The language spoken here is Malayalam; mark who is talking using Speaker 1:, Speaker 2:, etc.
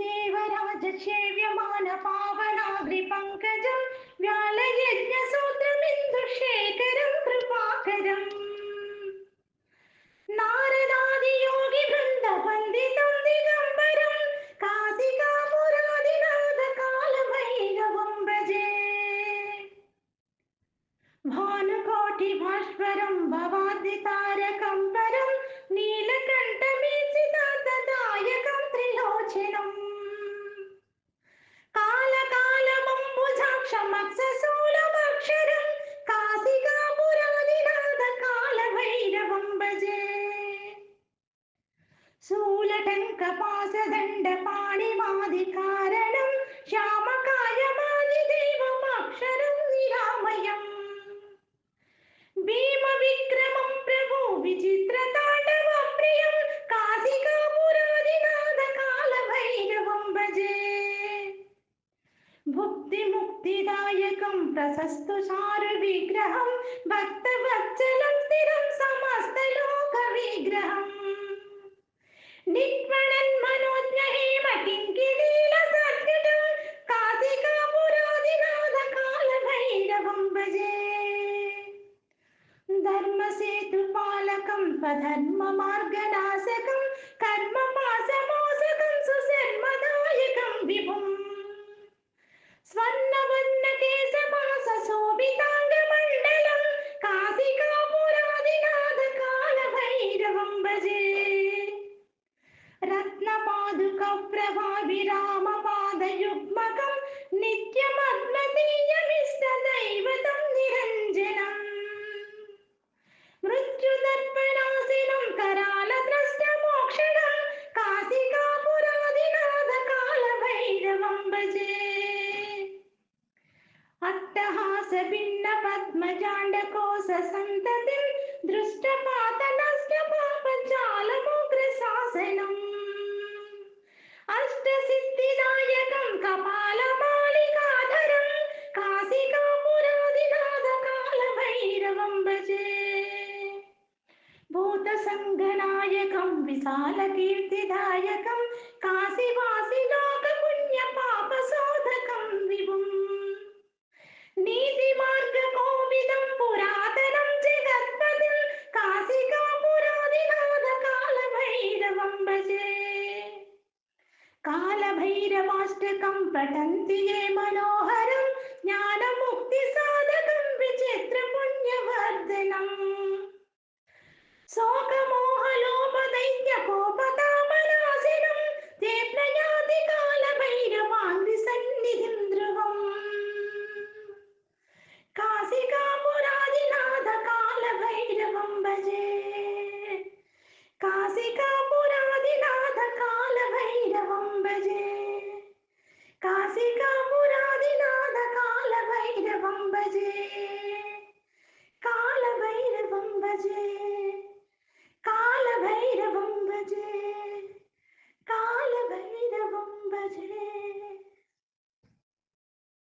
Speaker 1: ദേവരാജക്ഷേവ്യമാന പാവനാഗ്രി പങ്കജം കൃപാകരം. നാരദാദിയോഗി വൃന്ദവന്ദിതം ദിഗംബരം കാതികാപുരാദിനാഥ കാലഭൈരവം ഭജേ ഭാനുകോട്ടി ഭാഷ്വരം ഭവാദ്യ താരകം പരം ശൂലടങ്കപാസദണ്ഡപാണിമാദികാരണം ശ്യാമകായമാദിദൈവമക്ഷരം നിരാമയം. ഭീമവിക്രമം പ്രഭു വിചിത്രതാണ്ഡവപ്രിയം കാസികാപുരാദിനാഥ കാലഭൈരവം ഭജേ. ഭുക്തിമുക്തിദായകം പ്രശസ്തു വിഗ്രഹം ഭക്തവത്സലം സ്ഥിരം ധർമ്മസേതുപാലകം भिन्न पद्मजाण्डकोश सन्ततिं दृष्टपात नष्ट पापजालमुग्रशासनम् अष्टसिद्धिदायकं कपालमालिकाधरं काशिकापुरादिनाथकालभैरवं भजे भूतसङ्गनायकं विशालकीर्तिदायकं काशिवासि കാലഭൈരവാഷ്ടകം പഠന്തി യേ മനോഹരം ജ്ഞാനമുക്തിസാധകം വിചിത്രപുണ്യവർദ്ധനം ശോകമോഹലോപദൈത്യകോപതാ